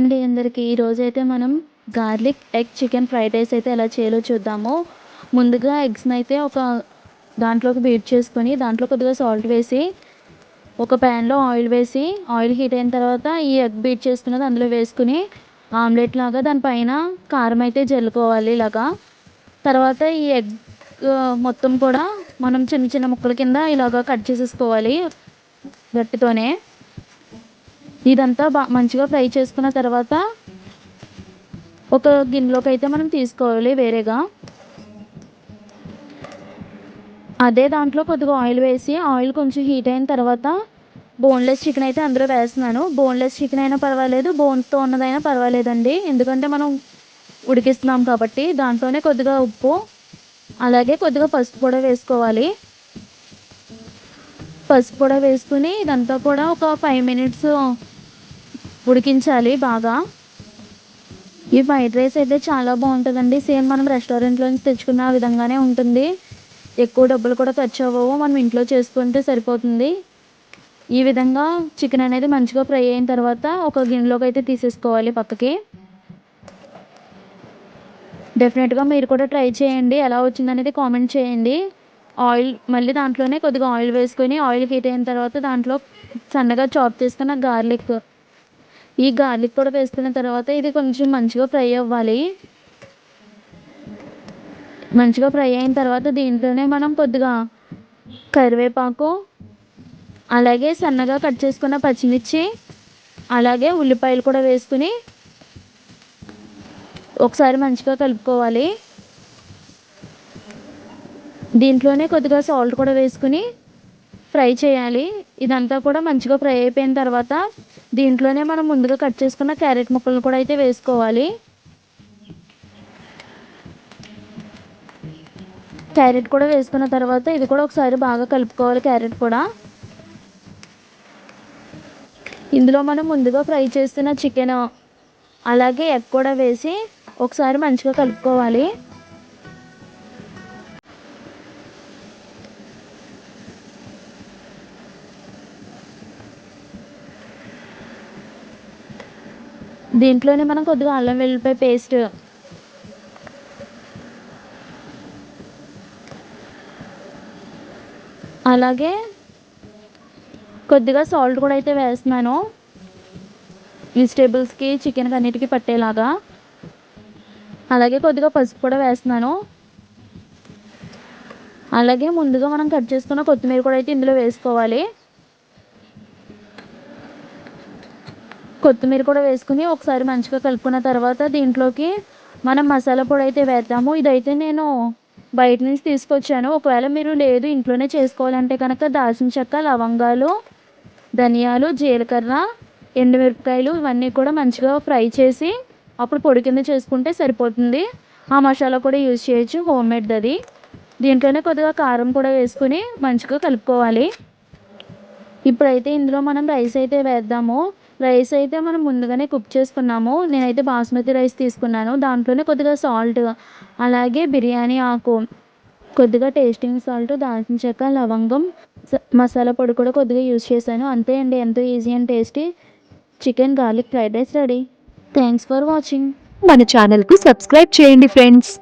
అండి అందరికీ. ఈరోజు అయితే మనం garlic egg chicken fried rice అయితే ఎలా చేయాలో చూద్దాము. ముందుగా ఎగ్స్ని అయితే ఒక దాంట్లోకి బీట్ చేసుకొని దాంట్లో కొద్దిగా సాల్ట్ వేసి ఒక ప్యాన్లో ఆయిల్ వేసి ఆయిల్ హీట్ అయిన తర్వాత ఈ ఎగ్ బీట్ చేసుకున్నది అందులో వేసుకుని ఆమ్లెట్ లాగా దానిపైన కారం అయితే జల్లుకోవాలి ఇలాగా. తర్వాత ఈ ఎగ్ మొత్తం కూడా మనం చిన్న చిన్న ముక్కల కింద ఇలాగ కట్ చేసేసుకోవాలి గట్టితోనే. ఇదంతా బా మంచిగా ఫ్రై చేసుకున్న తర్వాత ఒక గిన్నెలోకి అయితే మనం తీసుకోవాలి వేరేగా. అదే దాంట్లో కొద్దిగా ఆయిల్ వేసి ఆయిల్ కొంచెం హీట్ అయిన తర్వాత బోన్లెస్ చికెన్ అయితే అందులో వేస్తున్నాను. బోన్లెస్ చికెన్ అయినా పర్వాలేదు బోన్తో ఉన్నదైనా పర్వాలేదండి. ఎందుకంటే మనం ఉడికిస్తున్నాం కాబట్టి దాంట్లోనే కొద్దిగా ఉప్పు అలాగే కొద్దిగా పసుపు కూడా వేసుకోవాలి. పసుపు కూడా వేసుకుని ఇదంతా కూడా ఒక ఫైవ్ మినిట్స్ ఉడికించాలి బాగా. ఈ ఫ్రైడ్ రైస్ అయితే చాలా బాగుంటుందండి. సేమ్ మనం రెస్టారెంట్లో నుంచి తెచ్చుకున్న విధంగానే ఉంటుంది. ఎక్కువ డబ్బులు కూడా ఖర్చు అవ్వవు. మనం ఇంట్లో చేసుకుంటే సరిపోతుంది. ఈ విధంగా చికెన్ అనేది మంచిగా ఫ్రై అయిన తర్వాత ఒక గిన్నెలోకి అయితే తీసేసుకోవాలి పక్కకి. డెఫినెట్గా మీరు కూడా ట్రై చేయండి. ఎలా వచ్చిందనేది కామెంట్ చేయండి. ఆయిల్ మళ్ళీ దాంట్లోనే కొద్దిగా ఆయిల్ వేసుకొని ఆయిల్ హీట్ అయిన తర్వాత దాంట్లో సన్నగా చాప్ చేసుకున్న గార్లిక్ ఈ గార్లిక్ కూడా వేసుకున్న తర్వాత ఇది కొంచెం మంచిగా ఫ్రై అవ్వాలి. మంచిగా ఫ్రై అయిన తర్వాత దీంట్లోనే మనం కొద్దిగా కరివేపాకు అలాగే సన్నగా కట్ చేసుకున్న పచ్చిమిర్చి అలాగే ఉల్లిపాయలు కూడా వేసుకుని ఒకసారి మంచిగా కలుపుకోవాలి. దీంట్లోనే కొద్దిగా సాల్ట్ కూడా వేసుకుని ఫ్రై చేయాలి. ఇదంతా కూడా మంచిగా ఫ్రై అయిపోయిన తర్వాత దీంట్లోనే మనం ముందుగా కట్ చేసుకున్న క్యారెట్ ముక్కలను కూడా అయితే వేసుకోవాలి. క్యారెట్ కూడా వేసుకున్న తర్వాత ఇది కూడా ఒకసారి బాగా కలుపుకోవాలి క్యారెట్ కూడా. ఇందులో మనం ముందుగా ఫ్రై చేస్తున్న చికెన్ అలాగే ఎగ్ కూడా వేసి ఒకసారి మంచిగా కలుపుకోవాలి. దీంట్లోనే మనం కొద్దిగా అల్లం వెల్లిపాయ పేస్ట్. అలాగే కొద్దిగా సాల్ట్ కూడా అయితే వేస్తున్నాను. వెజిటేబుల్స్కి చికెన్కి అన్నిటికీ పట్టేలాగా. అలాగే కొద్దిగా పసుపు కూడా వేస్తున్నాను. అలాగే ముందుగా మనం కట్ చేసుకున్న కొత్తిమీర కూడా అయితే ఇందులో వేసుకోవాలి. కొత్తిమీర కూడా వేసుకుని ఒకసారి మంచిగా కలుపుకున్న తర్వాత దీంట్లోకి మనం మసాలా పొడి అయితే వేద్దాము. ఇదైతే నేను బయట నుంచి తీసుకొచ్చాను. ఒకవేళ మీరు లేదు ఇంట్లోనే చేసుకోవాలంటే కనుక దాల్చిన చెక్క లవంగాలు ధనియాలు జీలకర్ర ఎండుమిరపకాయలు ఇవన్నీ కూడా మంచిగా ఫ్రై చేసి అప్పుడు పొడి కింద చేసుకుంటే సరిపోతుంది. ఆ మసాలా కూడా యూజ్ చేయొచ్చు హోమ్ మేడ్ అది. దీంట్లోనే కొద్దిగా కారం కూడా వేసుకుని మంచిగా కలుపుకోవాలి. ఇప్పుడైతే ఇందులో మనం రైస్ అయితే వేద్దాము. రైస్ అయితే మనం ముందుగానే కుక్ చేసుకున్నాము. నేనైతే బాస్మతి రైస్ తీసుకున్నాను. దాంట్లోనే కొద్దిగా సాల్ట్ అలాగే బిర్యానీ ఆకు కొద్దిగా టేస్టింగ్ సాల్ట్ దాల్చిన చెక్క లవంగం మసాలా పొడి కూడా కొద్దిగా యూజ్ చేశాను. అంతే అండి ఎంతో easy and tasty chicken garlic fried rice ready thanks for watching మన ఛానల్కు సబ్స్క్రైబ్ చేయండి ఫ్రెండ్స్